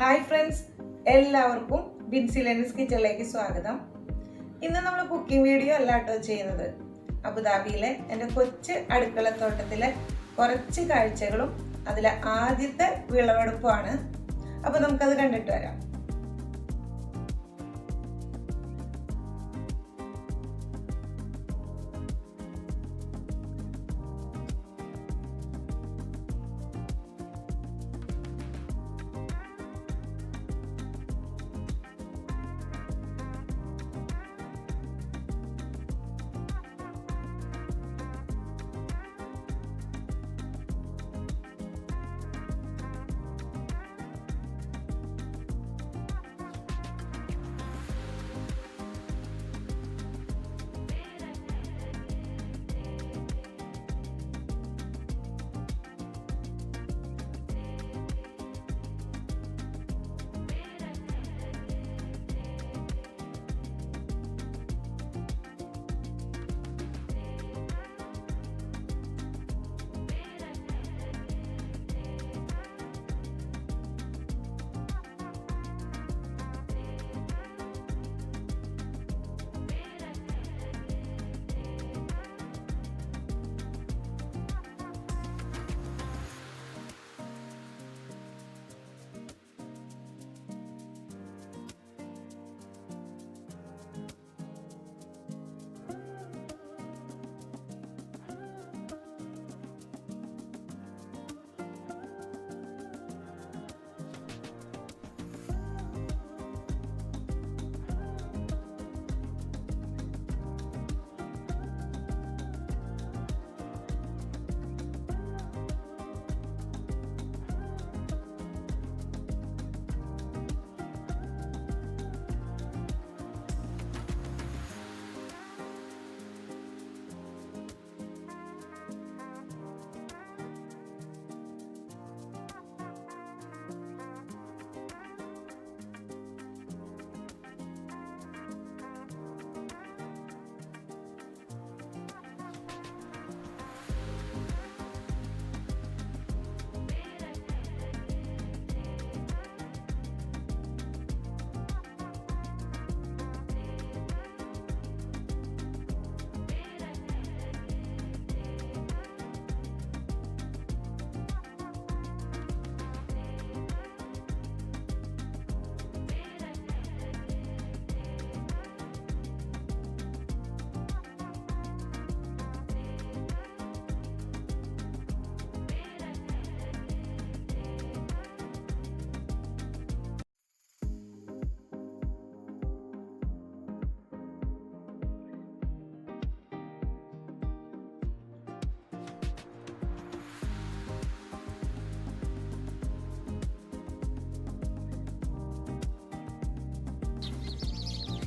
Hi friends എല്ലാവർക്കും ബിൻസിലൻസ് കിച്ചണിലേക്ക് സ്വാഗതം. ഇന്ന് നമ്മൾ കുക്കിംഗ് വീഡിയോ അല്ല കേട്ടോ ചെയ്യുന്നത്. അബുദാബിയിലെ എന്റെ കൊച്ച് അടുക്കളത്തോട്ടത്തിലെ കുറച്ച് കാഴ്ചകളും അതിലെ ആദ്യത്തെ വിളവെടുപ്പുമാണ്. അപ്പോൾ നമുക്കത് കണ്ടിട്ട് വരാം.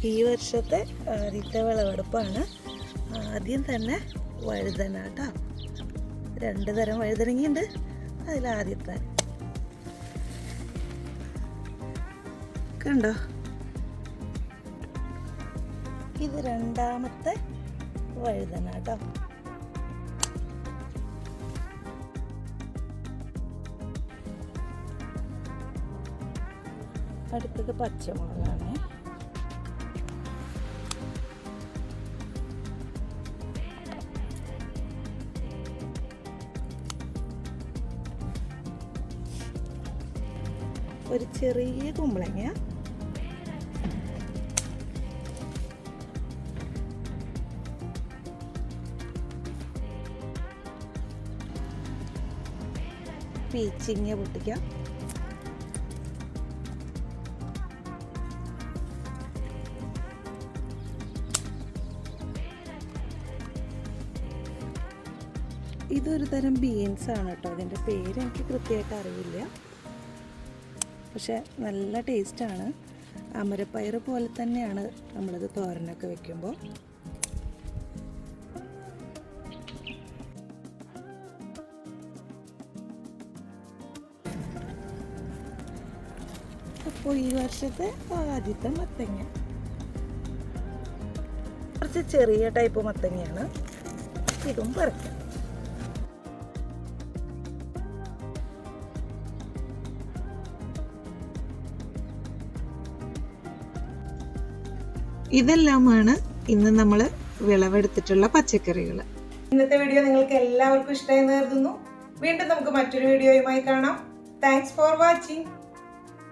ഈ വർഷത്തെ ആദ്യത്തെ വിളവെടുപ്പാണ്. ആദ്യം തന്നെ വഴുതന കേട്ടോ. രണ്ട് തരം വഴുതനങ്ങയുണ്ട്. അതിലാദ്യത്തെ കണ്ടോ ഇത് രണ്ടാമത്തെ വഴുതന കേട്ടോ. അടുത്തത് പച്ചമുളകാണ്. ഒരു ചെറിയ കുമ്പളങ്ങ. പീച്ചിങ്ങ പൊട്ടിക്കാം. ഇതൊരു തരം ബീൻസ് ആണ് കേട്ടോ. അതിന്റെ പേര് എനിക്ക് കൃത്യമായിട്ട് അറിയില്ല. പക്ഷെ നല്ല ടേസ്റ്റാണ്. അമരപ്പയർ പോലെ തന്നെയാണ് നമ്മളിത് തോരനൊക്കെ വെക്കുമ്പോൾ. അപ്പോൾ ഈ വർഷത്തെ ആദ്യത്തെ മത്തങ്ങ. കുറച്ച് ചെറിയ ടൈപ്പ് മത്തങ്ങയാണ്. ഇതും പറിക്കാം. ഇതെല്ലാമാണ് ഇന്ന് നമ്മൾ വിളവെടുത്തിട്ടുള്ള പച്ചക്കറികൾ ഇന്നത്തെ വീഡിയോ നിങ്ങൾക്ക് എല്ലാവർക്കും ഇഷ്ടമായി കരുതുന്നു. വീണ്ടും നമുക്ക് മറ്റൊരു വീഡിയോയുമായി കാണാം. Thanks for watching